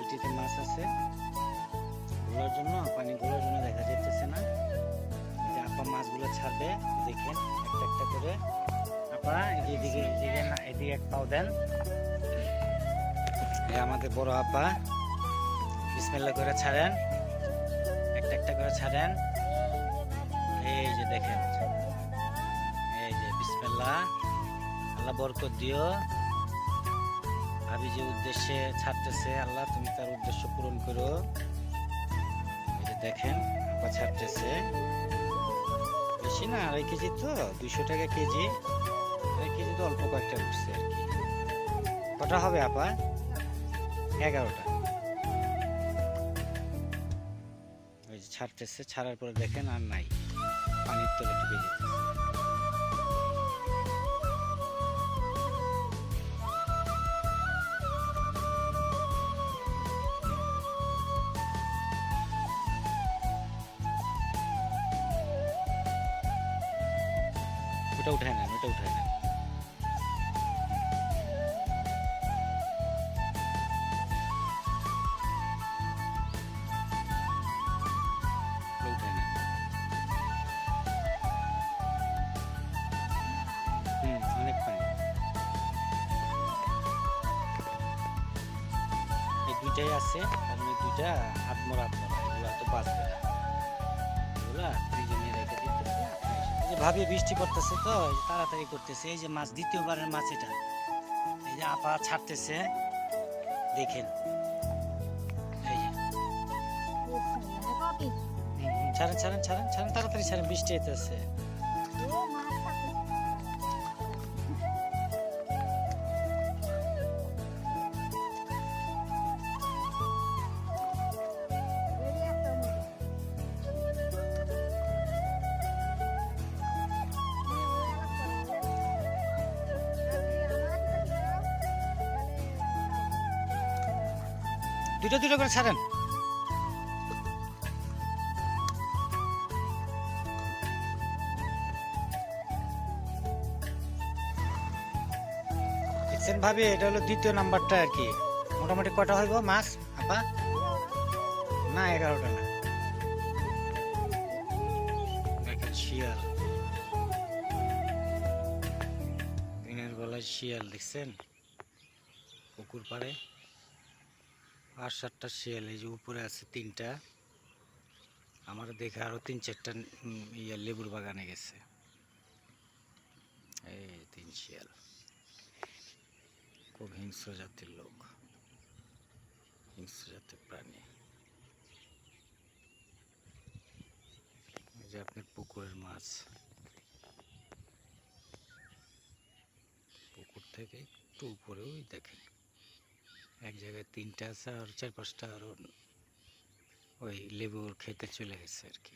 বালতিতে মাছ আছে। ঘোলার জন্য, পানি ঘোলার জন্য দেখা যাইতেছে না। যে আপা মাছগুলো ছাড়বে, দেখেন, একটা একটা করে। আপা, এদিকে এদিকে না, এদিকে এক পাও দেন। আমাদের বড় আপা বিসমিল্লা করে ছাড়েন। একটা একটা করে ছাড়েন। এই যে দেখেন। এই যে বিসমিল্লা আল্লাহ বরকত দিও। ভাবি যে উদ্দেশ্যে ছাড়তেছে, আল্লাহ তুমি তার উদ্দেশ্য পূরণ করো। দেখেন আপা ছাড়তেছে। বেশি না, আড়াই কেজি তো, দুইশো টাকা কেজি। আড়াই কেজি তো অল্প কয়েকটা উঠছে আর কি। কটা হবে আপা? এগারোটা। ওই ছাড়তেছে, ছাড়ার পরে দেখেন আর নাই। ওটা উঠায় নেন ওটা উঠায় নেন ওটা উঠায় নেন হুম অনেক পানি এই দুইটাই আছে কারণ এই দুইটা আত্মরা আত্মরা এগুলো তো বাঁচবে না এগুলা যে ভাবি বৃষ্টি পড়তেছে তো তাড়াতাড়ি করতেছে এই যে মাছ দ্বিতীয়বারের মাছ এটা এই যে আপা ছাড়তেছে দেখেন ছাড়েন ছাড়েন ছাড়েন ছাড়েন তাড়াতাড়ি ছাড়েন বৃষ্টি হইতেছে দুটো দুটো করে ছাড়েন। দেখছেন ভাবি, এটা হলো দ্বিতীয় নাম্বারটা আর কি। মোটামুটি কটা হইব? মাছ আপা? না, এগারোটা না। শিয়াল। দিনের বেলায় শিয়াল, দেখছেন? পুকুর পাড়ে। আর সাতটা শিয়াল, এই যে উপরে আছে তিনটা। আমার দেখে আরও তিন চারটা ইয়া লেবুর বাগানে গেছে। এই তিন শিয়াল। খুব হিংস্র জাতির লোক। হিংস্র জাতির প্রাণী। যে আপনার পুকুরের মাছ। পুকুর থেকে একটু উপরেও দেখেন। এক জায়গায় তিনটা আছে আর চার পাঁচটা আর ওই লেবুর খেতে চলে গেছে আর কি।